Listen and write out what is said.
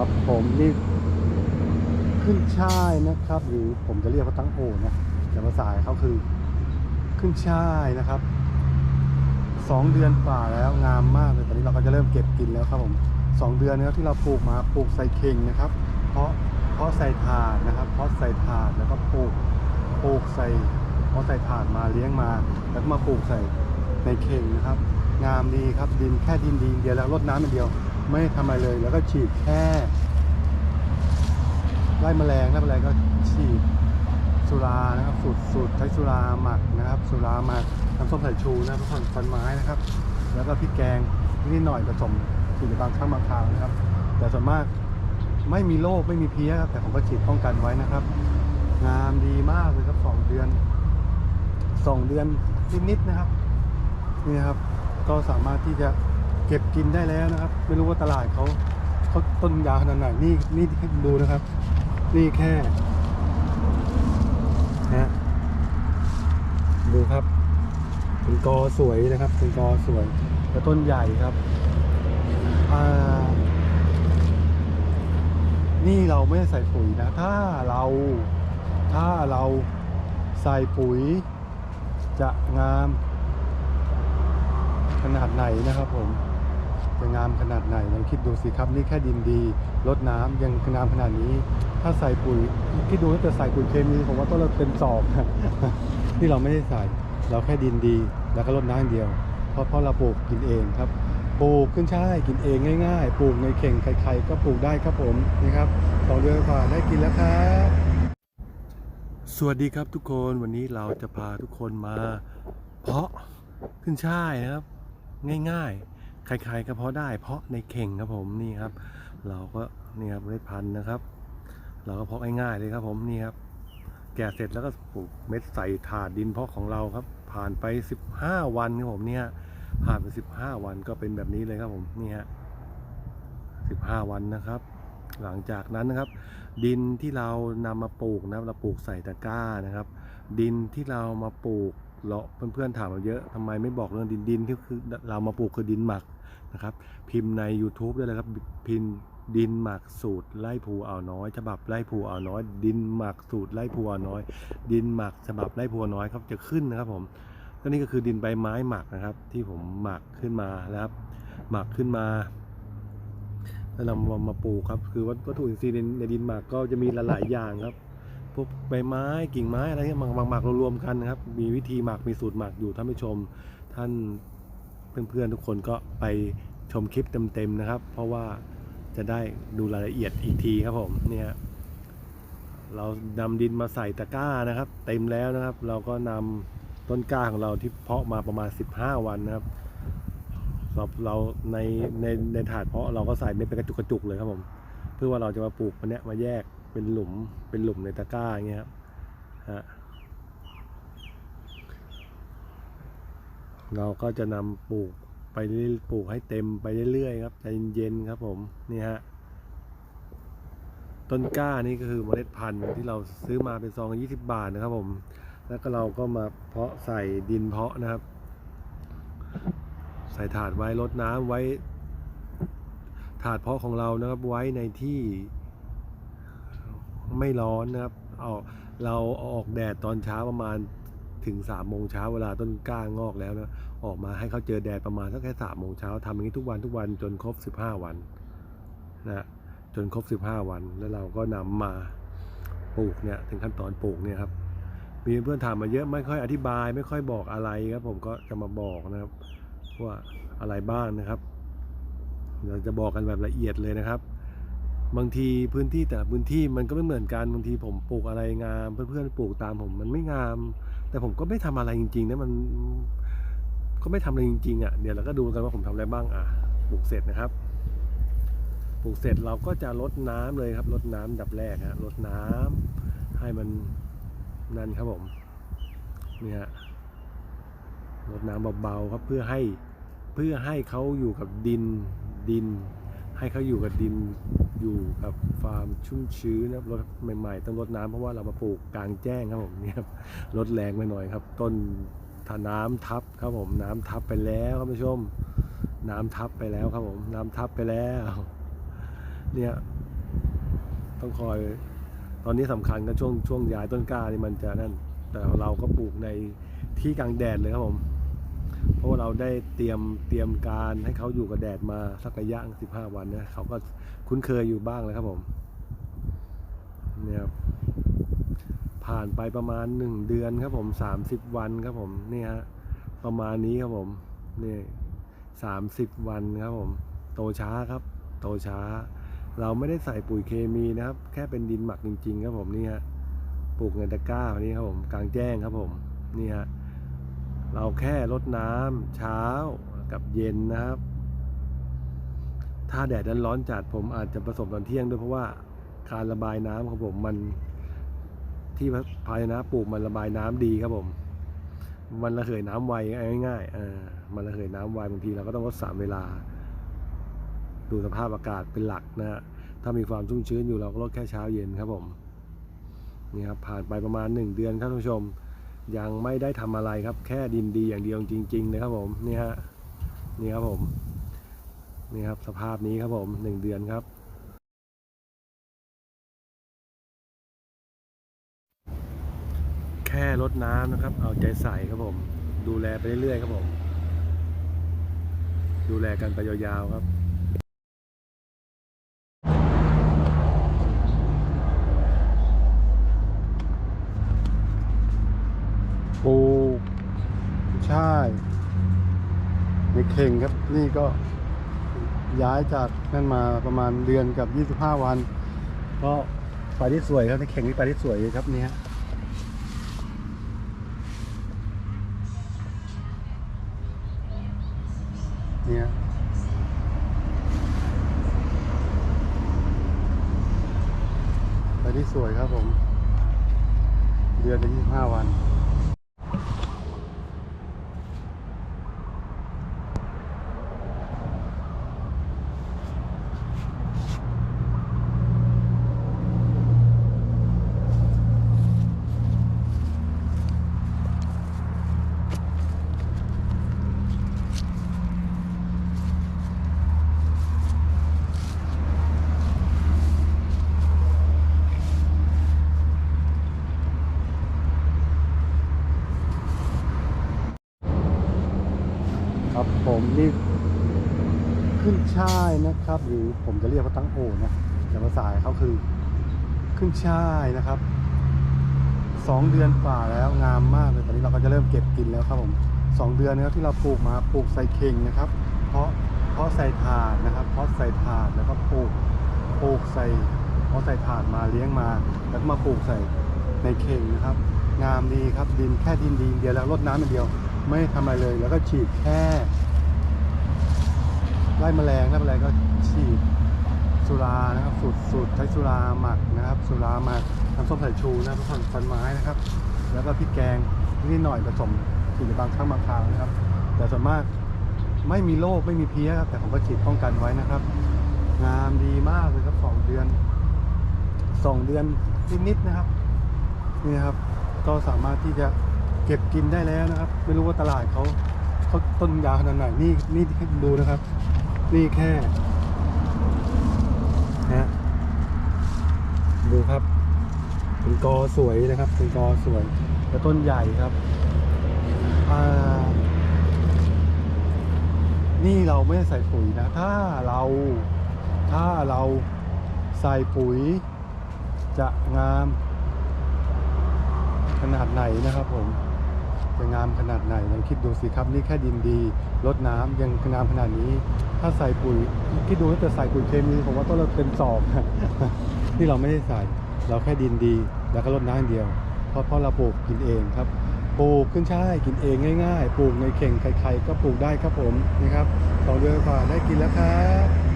ครับผมนี่ขึ้นช่ายนะครับ หรือผมจะเรียกว่าตั้งโอนะแต่ภาษาเขาคือขึ้นช่ายนะครับสองเดือนกว่าแล้วงามมากเลยตอนนี้เราก็จะเริ่มเก็บกินแล้วครับผมสองเดือนนะครับที่เราปลูกมาปลูกใส่เข่งนะครับ เพราะเพราะใส่ถาดนะครับ เพราะใส่ถาดแล้วก็ปลูกปลูกใส่เพราะใส่ถาดมาเลี้ยงมา แล้วก็มาปลูกใส่ในเข่งนะครับ งามดีครับดินแค่ดินดีเดียวแล้วรดน้ำอย่างเดียว ไม่ทำอะไรเลย แล้วก็ฉีดแค่ไล่แมลงไล่แมลงก็ฉีดสุรานะครับสูตรสูตรใช้สุราหมักนะครับ สุราหมักน้ำส้มสายชูนะครับผ่อนฟันไม้นะครับ แล้วก็พริกแกงนิดหน่อยผสมฉีดบางครั้งบางคราวนะครับ แต่ส่วนมากไม่มีโรคไม่มีเพี้ยครับแต่ผมก็ฉีดป้องกันไว้นะครับ งามดีมากเลยครับสองเดือนสองเดือนนิดๆนะครับนี่นะครับ ก็สามารถที่จะ เก็บกินได้แล้วนะครับ ไม่รู้ว่าตลาดเขาเขาต้นยาวขนาดไหนนี่นี่ให้ดูนะครับ นี่แค่นะดูครับเป็นกอสวยนะครับเป็นกอสวยแล้วต้นใหญ่ครับนี่เราไม่ได้ใส่ปุ๋ยนะ ถ้าเราถ้าเราใส่ปุ๋ย จะงามขนาดไหนนะครับผม จะงามขนาดไหนลองคิดดูสิครับนี่แค่ดินดีรดน้ำยังงามขนาดนี้ ถ้าใส่ปุ๋ยคิดดูถ้าจะใส่ปุ๋ยเคมีผมว่าต้นเราเต็มสอบที่เราไม่ได้ใส่ เราแค่ดินดี แล้วก็รดน้ำอย่างเดียว เพราะเพราะเราปลูกกินเองครับปลูกขึ้นช่ายกินเองง่าย ๆ ปลูกในเข่งใครๆก็ปลูกได้ครับผมนี่ครับสองเดือนกว่าได้กินแล้วครับสวัสดีครับทุกคนวันนี้เราจะพาทุกคนมา เพาะขึ้นช่ายนะครับ ง่ายๆ ใครๆก็เพาะได้ เพาะในเข่งครับผมนี่ครับ เราก็นี่ครับเมล็ดพันธุ์นะครับ เราก็เพาะง่ายๆเลยครับ ผมนี่ครับ แกะเสร็จแล้วก็ปลูกเม็ดใส่ถาดดินเพาะของเราครับ ผ่านไป 15 วันครับผมเนี่ยผ่านไป 15 วันก็เป็นแบบนี้เลยครับผมนี่ฮะ15 วันนะครับ หลังจากนั้นนะครับ ดินที่เรานำมาปลูกนะครับ เราปลูกใส่ตะกร้านะครับ ดินที่เรามาปลูก เราเพื่อนๆถามมาเยอะทำไมไม่บอกเรื่องดินดินที่คือเรามาปลูกคือดินหมักนะครับ พิมพ์ใน YouTube ได้เลยครับพิมพ์ดินหมักสูตรไล่ภูอ่าวน้อย ฉบับไล่ภูอ่าวน้อย ดินหมักสูตรไล่ภูอ่าวน้อย ดินหมักฉบับไล่ภูอ่าวน้อยครับจะขึ้นนะครับผมก็นี่ก็คือดินใบไม้หมักนะครับ ที่ผมหมักขึ้นมานะครับ หมักขึ้นมาแล้วนำมามาปลูกครับ คือวัตถุอินทรีย์ในดินหมักก็จะมีหลายๆอย่างครับ วกใบไม้กิ่งไม้อะไรเงี้ยหมักหมักหมักรวมๆกันนะครับ มีวิธีหมักมีสูตรหมักอยู่ท่านผู้ชม ท่านเพื่อนๆทุกคนก็ไปชมคลิปเต็มๆนะครับ เพราะว่าจะได้ดูรายละเอียดอีกทีครับผมเนี่ยเรานำดินมาใส่ตะกร้านะครับ เต็มแล้วนะครับ เราก็นำต้นกล้าของเราที่เพาะมาประมาณ 15 วันนะครับเราเราในในในถาดเพาะเราก็ใส่เม็ดเป็นกระจุกกระจุกเลยครับผม เพื่อว่าเราจะมาปลูกมันเนี้ยมาแยก เป็นหลุมเป็นหลุมในตะกร้าอย่างเงี้ยครับฮะเราก็จะนำปลูกไปปลูกให้เต็มไปเรื่อยๆครับใจเย็นๆครับผมนี่ฮะต้นกล้านี่ก็คือเมล็ดพันธุ์ที่เราซื้อมาเป็นซองยี่สิบบาทนะครับผม แล้วก็เราก็มาเพาะใส่ดินเพาะนะครับ ใส่ถาดไว้รดน้ำไว้ ถาดเพาะของเรานะครับไว้ในที่ ไม่ร้อนนะครับเอาเราออกแดดตอนเช้าประมาณถึงสามโมงเช้าเวลาต้นกล้างอกแล้วนะออกมาให้เขาเจอแดดประมาณสักแค่สามโมงเช้าทำอย่างนี้ทุกวันทุกวันจนครบสิบห้าวันนะจนครบสิบห้าวันแล้วเราก็นำมาปลูกเนี่ยถึงขั้นตอนปลูกเนี่ยครับมีเพื่อนถามมาเยอะไม่ค่อยอธิบาย ไม่ค่อยบอกอะไรครับ ผมก็จะมาบอกนะครับว่าอะไรบ้างนะครับ เราจะบอกกันแบบละเอียดเลยนะครับ บางทีพื้นที่แต่พื้นที่มันก็ไม่เหมือนกันบางทีผมปลูกอะไรงาม เพื่อนๆปลูกตามผมมันไม่งาม แต่ผมก็ไม่ทำอะไรจริงๆนะมันก็ไม่ทำอะไรจริงๆอะเดี๋ยวเราก็ดูกันว่าผมทำอะไรบ้างอะปลูกเสร็จนะครับปลูกเสร็จเราก็จะลดน้ำเลยครับลดน้ำดับแรกฮะลดน้ำให้มันนั่นครับผมนี่ฮะรดน้ำเบาๆครับเพื่อให้เพื่อให้เขาอยู่กับดินดิน ให้เขาอยู่กับดิน อยู่กับฟาร์มชุ่มชื้นนะครับรดใหม่ๆต้องรดน้ำเพราะว่าเรามาปลูกกลางแจ้งครับผมเนี่ยครับลดแรงไปหน่อยครับ ต้นถ้าน้ำทับครับผมน้ำทับไปแล้วครับผู้ชม น้ำทับไปแล้วครับผม น้ำทับไปแล้ว เนี่ย ต้องคอย ตอนนี้สำคัญก็ช่วงช่วงย้ายต้นกล้านี่มันจะนั่น แต่เราก็ปลูกในที่กลางแดดเลยครับผม เราได้เตรียมเตรียมการให้เขาอยู่กับแดดมาสักระยะสิบห้าวันเนี่ยเขาก็คุ้นเคยอยู่บ้างแล้วครับผมเนี่ยครับผ่านไปประมาณหนึ่งเดือนครับผมสามสิบวันครับผมนี่ฮะประมาณนี้ครับผมนี่สามสิบวันครับผม โตช้าครับ โตช้า เราไม่ได้ใส่ปุ๋ยเคมีนะครับ แค่เป็นดินหมักจริง ๆ ครับผมนี่ฮะปลูกในตะกร้าวันนี้ครับผมกลางแจ้งครับผมนี่ฮะ เราแค่รดน้ำเช้ากับเย็นนะครับ ถ้าแดดนั้นร้อนจัดผมอาจจะผสมตอนเที่ยงด้วยเพราะว่าการระบายน้ำของผมมันที่ภายนะปลูกมันระบายน้ำดีครับผม มันระเหยน้ำไวง่ายๆอมันระเหยน้ำไวบางทีเราก็ต้องลดสามเวลา ดูสภาพอากาศเป็นหลักนะฮะ ถ้ามีความชุ่มชื้นอยู่เราก็ลดแค่เช้าเย็นครับผม นี่ครับผ่านไปประมาณ1เดือนครับท่านผู้ชม ยังไม่ได้ทำอะไรครับ แค่ดินดีอย่างเดียวจริงๆเลยครับผมนี่ฮะนี่ครับผมนี่ครับสภาพนี้ครับผม1เดือนครับ แค่รดน้ำนะครับ เอาใจใส่ครับผม ดูแลไปเรื่อยๆครับผม ดูแลกันไปยาวๆครับ ปลูกใช่ายใน เข่งครับ นี่ก็ย้ายจากนั่นมาประมาณเดือนกับ 25 วัน ก็ไปที่สวยครับในเข่งนี่ไปที่สวยครับนี่ฮะเนี่ยไปที่สวยครับผม เดือนละ25 วัน นี่ขึ้นช่ายนะครับ หรือผมจะเรียกว่าตั้งโอนะแต่ภาษาเขาคือขึ้นช่ายนะครับสองเดือนกว่าแล้วงามมากเลยตอนนี้เราก็จะเริ่มเก็บกินแล้วครับผมสองเดือนนะครับที่เราปลูกมาปลูกใส่เข่งนะครับ เพราะเพราะใส่ถาดนะครับ เพราะใส่ถาดแล้วก็ปลูกปลูกใส่เพราะใส่ถาดมาเลี้ยงมา แล้วก็มาปลูกใส่ในเข่งนะครับ งามดีครับดินแค่ดินดีเดียวแล้วรดน้ำอย่างเดียว ไม่ทำอะไรเลย แล้วก็ฉีดแค่ ไล่แมลงไล่แมลงก็ฉีดสุรานะครับสูตรสูตรใช้สุราหมักนะครับ สุราหมักน้ำส้มสายชูนะครับพันฟันไม้นะครับ แล้วก็พริกแกงนิดหน่อยผสมฉีดบางครั้งบางคราวนะครับ แต่ส่วนมากไม่มีโรคไม่มีเพี้ยครับแต่ผมก็ฉีดป้องกันไว้นะครับ งามดีมากเลยครับสองเดือนสองเดือนนิดๆนะครับนี่นะครับ ก็สามารถที่จะเก็บกินได้แล้วนะครับ ไม่รู้ว่าตลาดเขาเขาต้นยาขนาดไหนนี่นี่ดูนะครับ นี่แค่นะดูครับ เป็นกอสวยนะครับ เป็นกอสวยและต้นใหญ่ครับนี่เราไม่ได้ใส่ปุ๋ยนะ ถ้าเราถ้าเราใส่ปุ๋ย จะงาม ขนาดไหนนะครับผม จะงามขนาดไหนลองคิดดูสิครับนี่แค่ดินดีรดน้ำยังงามขนาดนี้ ถ้าใส่ปุ๋ยคิดดูถ้าจะใส่ปุ๋ยเคมีผมว่าต้นเราเต็มสอบนี่เราไม่ได้ใส่ เราแค่ดินดี แล้วก็รดน้ำอย่างเดียว เพราะเพราะเราปลูกกินเองครับปลูกขึ้นช่ายกินเองง่าย ๆ ปลูกในเข่งใครๆก็ปลูกได้ครับผมนี่ครับสองเดือนกว่าได้กินแล้วครับ